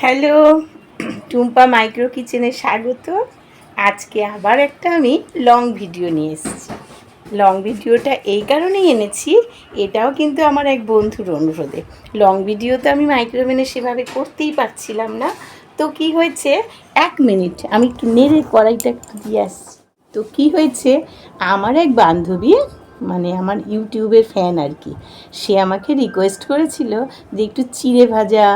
Hello, Tumpa micro কিচেনে স্বাগত। আজকে আবার একটা আমি লং ভিডিও নিয়ে এসেছি। লং ভিডিওটা এই কারণেই এনেছি, এটাও কিন্তু আমার এক বন্ধুর অনুরোধে। লং ভিডিও তো আমি মাইক্রোওভেনে সেভাবে করতেই পারছিলাম না। তো কি হয়েছে? এক মিনিট, আমি নেড়ে কড়াইটা দিয়ে আসছি। তো কি হয়েছে? আমার এক বান্ধবী মানে আমার ইউটিউবের ফ্যান আর কি। সে আমাকে রিকোয়েস্ট করেছিল যে একটু চিড়ে ভাজা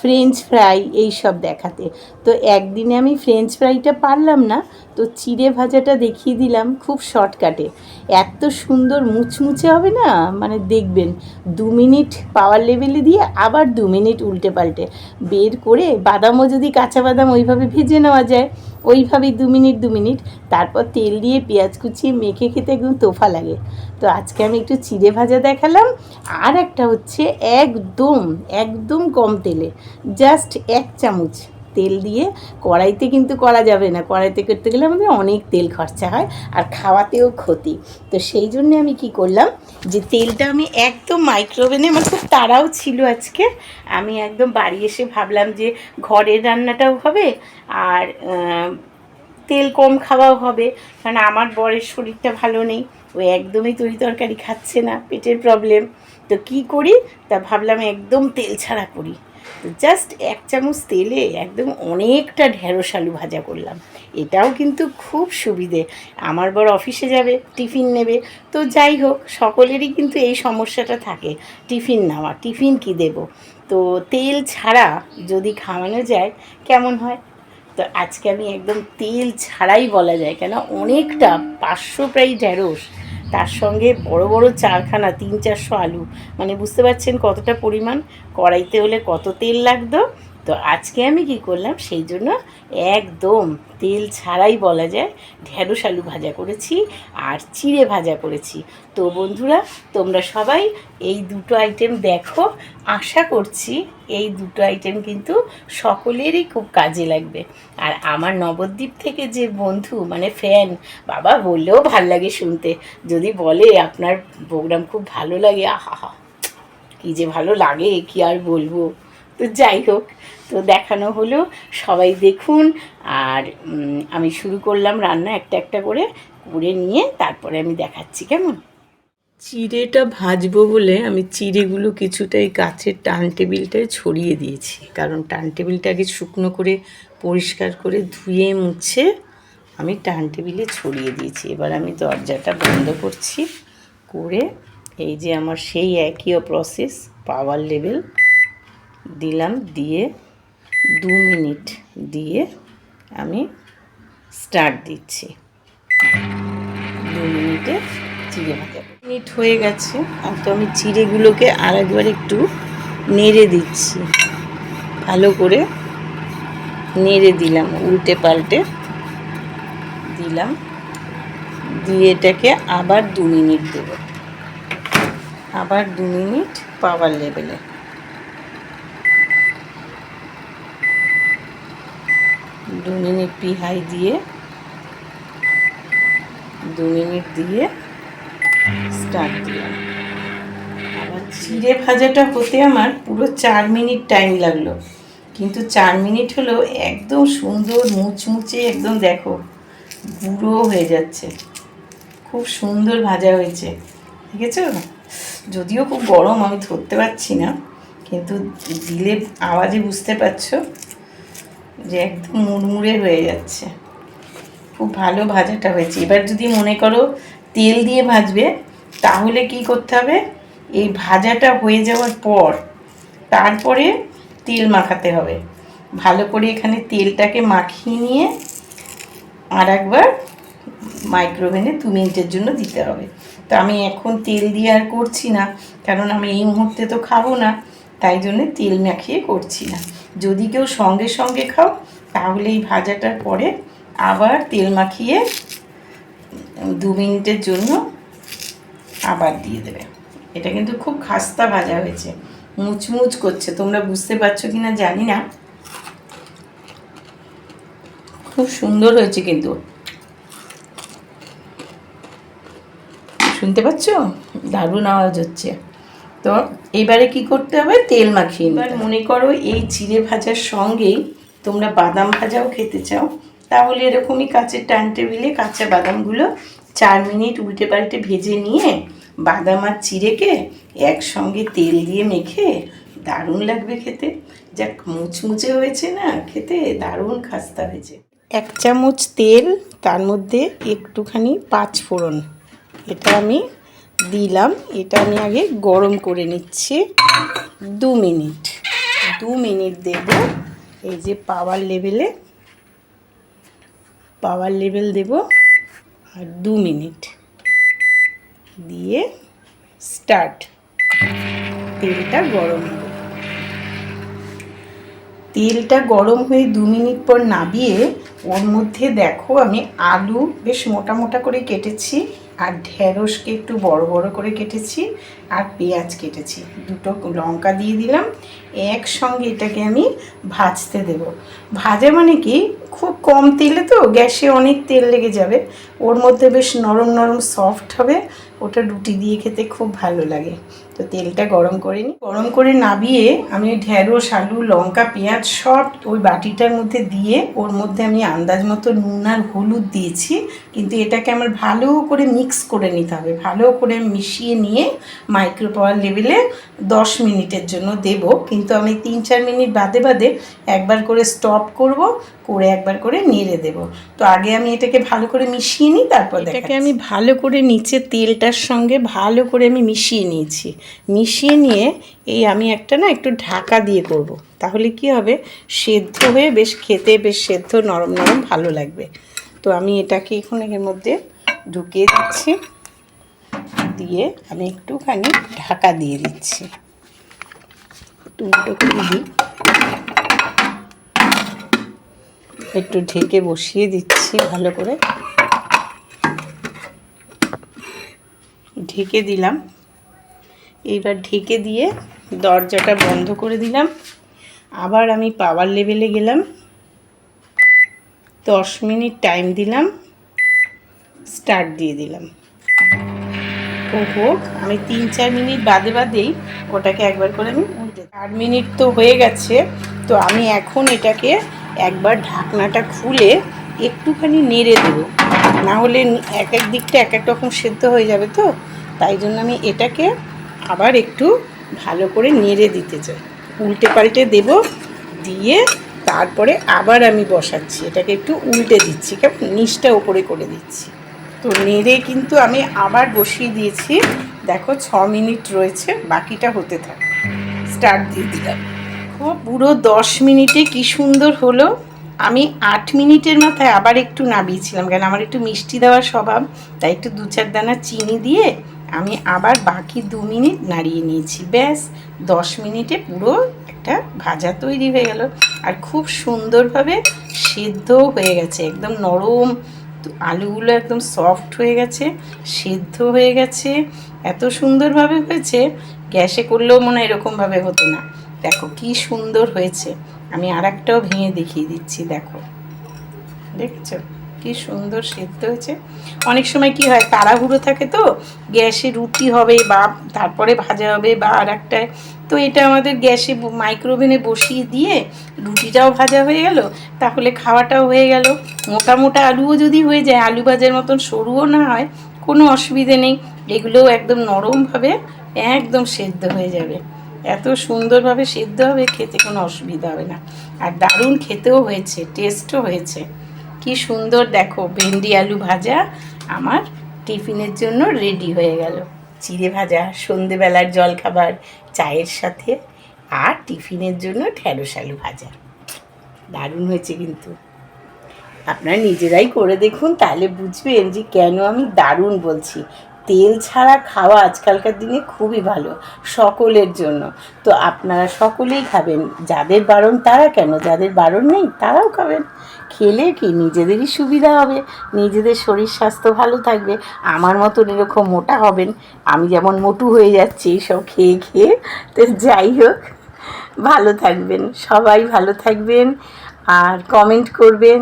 ফ্রেঞ্চ ফ্রাই এই সব দেখাতে। তো একদিনে আমি ফ্রেঞ্চ ফ্রাইটা পারলাম না, তো চিড়ে ভাজাটা দেখিয়ে দিলাম খুব শর্টকাটে এত সুন্দর মুচমুচে হবে না? মানে দেখবেন, দু মিনিট পাওয়ার লেভেলে দিয়ে আবার দু মিনিট উল্টে পাল্টে। বের করে বাদামও যদি কাঁচা বাদাম ওইভাবে ভেজে নেওয়া যায় ওইভাবেই দু মিনিট দু মিনিট। তারপর তেল দিয়ে পেঁয়াজ কুচিয়ে মেখে খেতে একদম তোফা লাগে। তো আজকে আমি একটু চিড়ে ভাজা দেখালাম। আর একটা হচ্ছে একদম একদম কম তেলে। জাস্ট এক চামচ। তেল দিয়ে কড়াইতে কিন্তু করা যাবে না। কড়াইতে করতে গেলে আমাদের অনেক তেল খরচা হয় আর খাওয়াতেও ক্ষতি। তো সেই জন্য আমি কি করলাম যে তেলটা আমি একদম মাইক্রোওভেনে আমার খুব তাড়াও ছিল আজকে। আমি একদম বাড়ি এসে ভাবলাম যে ঘরের রান্নাটাও হবে আর তেল কম খাওয়াও হবে। কারণ আমার বরের শরীরটা ভালো নেই। ও একদমই তরি তরকারি খাচ্ছে না, পেটের প্রবলেম তো কি করি? তা ভাবলাম একদম তেল ছাড়া করি। জাস্ট এক চামচ তেলে একদম অনেকটা ঢেঁড়স আলু ভাজা করলাম। এটাও কিন্তু খুব সুবিধে। আমার বর অফিসে যাবে, টিফিন নেবে। তো যাই হোক, সকলেরই কিন্তু এই সমস্যাটা থাকে। টিফিন নেওয়া, টিফিন কি দেব? তো তেল ছাড়া যদি খাওয়ানো যায়, কেমন হয়? তো আজকে আমি একদম তেল ছাড়াই বলা যায়, কেন অনেকটা পাঁচশো প্রায় ঢেঁড়স তার সঙ্গে বড় বড় চারখানা, তিন চারশো আলু। মানে বুঝতে পারছেন কতটা পরিমাণ? কড়াইতে হলে কত তেল লাগতো? তো আজকে আমি কি করলাম? সেই জন্য একদম তেল ছাড়াই বলা যায় ঢেঁড়স আলু ভাজা করেছি আর চিড়ে ভাজা করেছি। তো বন্ধুরা, তোমরা সবাই এই দুটো আইটেম দেখো। আশা করছি এই দুটো আইটেম কিন্তু সকলেরই খুব কাজে লাগবে। আর আমার নবদ্বীপ থেকে যে বন্ধু মানে ফ্যান বাবা বললেও ভালো লাগে শুনতে। যদি বলে আপনার প্রোগ্রাম খুব ভালো লাগে আহা কি যে ভালো লাগে, কি আর বলব? তো যাই হোক, তো দেখানো হলো, সবাই দেখুন, আর আমি শুরু করলাম রান্না একটা একটা করে করে নিয়ে তারপরে আমি দেখাচ্ছি, কেমন? চিড়েটা ভাজবো বলে আমি চিড়েগুলো কিছুটা এই গাছের টান টেবিলটায় ছড়িয়ে দিয়েছি, কারণ টান টেবিলটাকে শুকনো করে পরিষ্কার করে ধুয়ে মুছে আমি টান টেবিলে ছড়িয়ে দিয়েছি। এবার আমি দরজাটা বন্ধ করছি, করে এই যে আমার সেই একই প্রসেস পাওয়ার লেভেল দিলাম দিয়ে দু মিনিট দিয়ে আমি স্টার্ট দিচ্ছি। দু মিনিটে চিড়ে ভাজা। মিনিট হয়ে গেছে, আর তো আমি চিড়েগুলোকে আর একবার একটু নেড়ে দিচ্ছি। ভালো করে নেড়ে দিলাম, উল্টে পাল্টে দিলাম। দিয়ে এটাকে আবার দু মিনিট দেবো। আবার দু মিনিট পাওয়ার লেভেলে দু মিনিট পিহাই দিয়ে, দু মিনিট দিয়ে স্টার্ট দিলাম। আবার চিড়ে ভাজাটা হতে আমার পুরো চার মিনিট টাইম লাগল। কিন্তু চার মিনিট হলো একদম সুন্দর মুচমুচে একদম দেখো, গুঁড়ো হয়ে যাচ্ছে। খুব সুন্দর ভাজা হয়েছে, দেখেছ? যদিও খুব গরম, আমি ধরতে পারছি না, কিন্তু দিলে আওয়াজে বুঝতে পারছ। যে একদম মুড়মুড়ে হয়ে যাচ্ছে। খুব ভালো ভাজাটা হয়েছে। এবার যদি মনে করো তেল দিয়ে ভাজবে, তাহলে কি করতে হবে? এই ভাজাটা হয়ে যাওয়ার পর তারপরে তেল মাখাতে হবে। ভালো করে এখানে তেলটাকে মাখিয়ে নিয়ে আর একবার মাইক্রোওভেনে দু মিনিটের জন্য দিতে হবে। তো আমি এখন তেল দিয়ে আর করছি না, কারণ আমি এই মুহূর্তে তো খাব না, তাই জন্য তেল মাখিয়ে করছি না। যদি কেউ সঙ্গে সঙ্গে খাও, তাহলে এই ভাজাটার পরে আবার তেল মাখিয়ে দু মিনিটের জন্য আবার দিয়ে দেবে। এটা কিন্তু খুব খাস্তা ভাজা হয়েছে। মুচমুচ করছে। তোমরা বুঝতে পারছ কি না জানি না। খুব সুন্দর হয়েছে কিন্তু। শুনতে পাচ্ছ? দারুণ আওয়াজ হচ্ছে। তো এবারে কি করতে হবে? তেল মাখিয়ে এবার মনে করো এই চিড়ে ভাজার সঙ্গেই তোমরা বাদাম ভাজাও খেতে চাও। তাহলে এরকমই কাঁচের টান টেবিলে কাঁচা বাদামগুলো চার মিনিট উল্টে পাল্টে ভেজে নিয়ে বাদাম আর চিড়েকে একসঙ্গে তেল দিয়ে মেখে দারুণ লাগবে খেতে। যা মুচমুচে হয়েছে না খেতে? দারুণ খাস্তা হয়েছে। এক চামচ তেল তার মধ্যে একটুখানি পাঁচ ফোড়ন এটা আমি দিলাম। এটা আমি আগে গরম করে নিচ্ছি। দু মিনিট। দু মিনিট দেব। এই যে পাওয়ার লেভেলে। পাওয়ার লেভেল দেব। আর দু মিনিট। দিয়ে স্টার্ট তেলটা গরম হবে তেলটা গরম হয়ে দু মিনিট পর নাবিয়ে, ওর মধ্যে দেখো আমি আলু বেশ মোটা মোটা করে কেটেছি। আর ঢেঁড়সকে একটু বড় বড় করে কেটেছি আর পেঁয়াজ কেটেছি। দুটো লঙ্কা দিয়ে দিলাম। একসঙ্গে এটাকে আমি ভাজতে দেব। ভাজা মানে কি? খুব কম তেলে তো গ্যাসে অনেক তেল লেগে যাবে। ওর মধ্যে বেশ নরম নরম সফট হবে। ওটা রুটি দিয়ে খেতে খুব ভালো লাগে। তো তেলটা গরম করে নিই গরম করে নাবিয়ে আমি ঢেঁড়স আলু লঙ্কা পেঁয়াজ সব ওই বাটিটার মধ্যে দিয়ে ওর মধ্যে আমি আন্দাজ মতো নুন আর হলুদ দিয়েছি। কিন্তু এটাকে আমার ভালো করে মিক্স করে নিতে হবে। ভালো করে মিশিয়ে নিয়ে মাইক্রো পাওয়ার লেভেলে দশ মিনিটের জন্য দেব। কিন্তু আমি তিন চার মিনিট বাদে বাদে একবার করে স্টপ করব করে একবার করে নেড়ে দেব। তো আগে আমি এটাকে ভালো করে মিশিয়ে নিই তারপর এটাকে আমি ভালো করে নিচে তেলটার সঙ্গে ভালো করে আমি মিশিয়ে নিয়েছি। মিশিয়ে নিয়ে এই আমি একটা না একটু ঢাকা দিয়ে করব। তাহলে কি হবে? সেদ্ধ হয়ে বেশ খেতে বেশ সেদ্ধ, নরম নরম ভালো লাগবে। তো আমি এটাকে এখন এর মধ্যে ঢুকিয়ে দিচ্ছি। দিয়ে আমি একটুখানি ঢাকা দিয়ে দিচ্ছি। উল্টো করে দিই একটু ঢেকে বসিয়ে দিচ্ছি ভালো করে। ঢেকে দিলাম। এইবার ঢেকে দিয়ে দরজাটা বন্ধ করে দিলাম। আবার আমি পাওয়ার লেভেলে গেলাম। দশ মিনিট টাইম দিলাম। স্টার্ট দিয়ে দিলাম। ও হোক আমি তিন চার মিনিট বাদে বাদেই ওটাকে একবার করে আমি উল্টে চার মিনিট তো হয়ে গেছে, তো আমি এখন এটাকে একবার ঢাকনাটা খুলে একটুখানি নেড়ে দেবো। না হলে এক এক দিকটা এক এক রকম সেদ্ধ হয়ে যাবে তো? তাই জন্য আমি এটাকে আবার একটু ভালো করে নেড়ে দিতে চাই। উল্টে পাল্টে দেব, দিয়ে তারপরে আবার আমি বসাচ্ছি। এটাকে একটু উল্টে দিচ্ছি, কেমন? নিচটা ওপরে করে দিচ্ছি। তো নেড়ে কিন্তু আমি আবার বসিয়ে দিয়েছি। দেখো, ছ মিনিট রয়েছে, বাকিটা হতে থাকে। স্টার্ট দিয়ে দিলাম। খুব পুরো দশ মিনিটে কি সুন্দর হলো। আমি আট মিনিটের মাথায় আবার একটু নাবিয়েছিলাম কেন? আমার একটু মিষ্টি দেওয়ার স্বভাব, তাই একটু দু চার দানা চিনি দিয়ে আমি আবার বাকি দু মিনিট নাড়িয়ে নিয়েছি। ব্যাস, দশ মিনিটে পুরো একটা ভাজা তৈরি হয়ে গেল। আর খুব সুন্দরভাবে সেদ্ধ হয়ে গেছে, একদম নরম। আলুগুলো একদম সফট হয়ে গেছে, সেদ্ধ হয়ে গেছে। এত সুন্দরভাবে হয়েছে, গ্যাসে করলেও মনে হয় এরকমভাবে হতো না। দেখো কি সুন্দর হয়েছে। আমি আর একটাও ভেঙে দেখিয়ে দিচ্ছি, দেখো। দেখেছ? কি সুন্দর সেদ্ধ হয়েছে। অনেক সময় কি হয়, তাড়াহুড়ো থাকে তো, গ্যাসে রুটি হবে বা তারপরে ভাজা হবে বা আর একটায় তো এটা আমাদের গ্যাসে মাইক্রোওভেনে বসিয়ে দিয়ে রুটিটাও ভাজা হয়ে গেল, তাহলে খাওয়াটাও হয়ে গেল। মোটা মোটা আলুও যদি হয়ে যায়, আলু ভাজার মতন সরুও না হয়, কোনো অসুবিধে নেই। এগুলোও একদম নরমভাবে একদম সেদ্ধ হয়ে যাবে। এত সুন্দরভাবে সেদ্ধ হবে, খেতে কোনো অসুবিধা হবে না। আর দারুণ খেতেও হয়েছে টেস্টও হয়েছে। কি সুন্দর দেখো ভেন্ডি আলু ভাজা আমার টিফিনের জন্য রেডি হয়ে গেল। চিড়ে ভাজা, সন্ধেবেলার জলখাবার, চায়ের সাথে, আর টিফিনের জন্য ঢ্যাঁড়স আলু ভাজা। দারুণ হয়েছে কিন্তু। আপনারা নিজেরাই করে দেখুন, তাহলে বুঝবেন যে কেন আমি দারুণ বলছি। তেল ছাড়া খাওয়া আজকালকার দিনে খুবই ভালো, সকলের জন্য। তো আপনারা সকলেই খাবেন, যাদের বারণ তারা কেন? যাদের বারণ নেই তারাও খাবেন। খেলে কি? নিজেদেরই সুবিধা হবে, নিজেদের শরীর স্বাস্থ্য ভালো থাকবে, আমার মতন এরকম মোটা হবেন। আমি যেমন মোটু হয়ে যাচ্ছি এইসব খেয়ে খেয়ে, তো যাই হোক, ভালো থাকবেন, সবাই ভালো থাকবেন, আর কমেন্ট করবেন।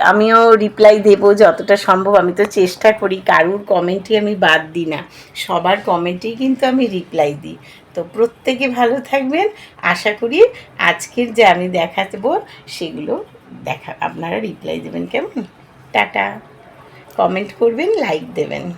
আমিও রিপ্লাই দেবো, যতটা সম্ভব। আমি তো চেষ্টা করি, কারুর কমেন্টই আমি বাদ দিই না। সবার কমেন্টেই কিন্তু আমি রিপ্লাই দিই। তো প্রত্যেকে ভালো থাকবেন। আশা করি আজকের যে আমি দেখাবো, সেগুলো দেখা আপনারা রিপ্লাই দেবেন কেমন? টাটা। কমেন্ট করবেন লাইক দেবেন।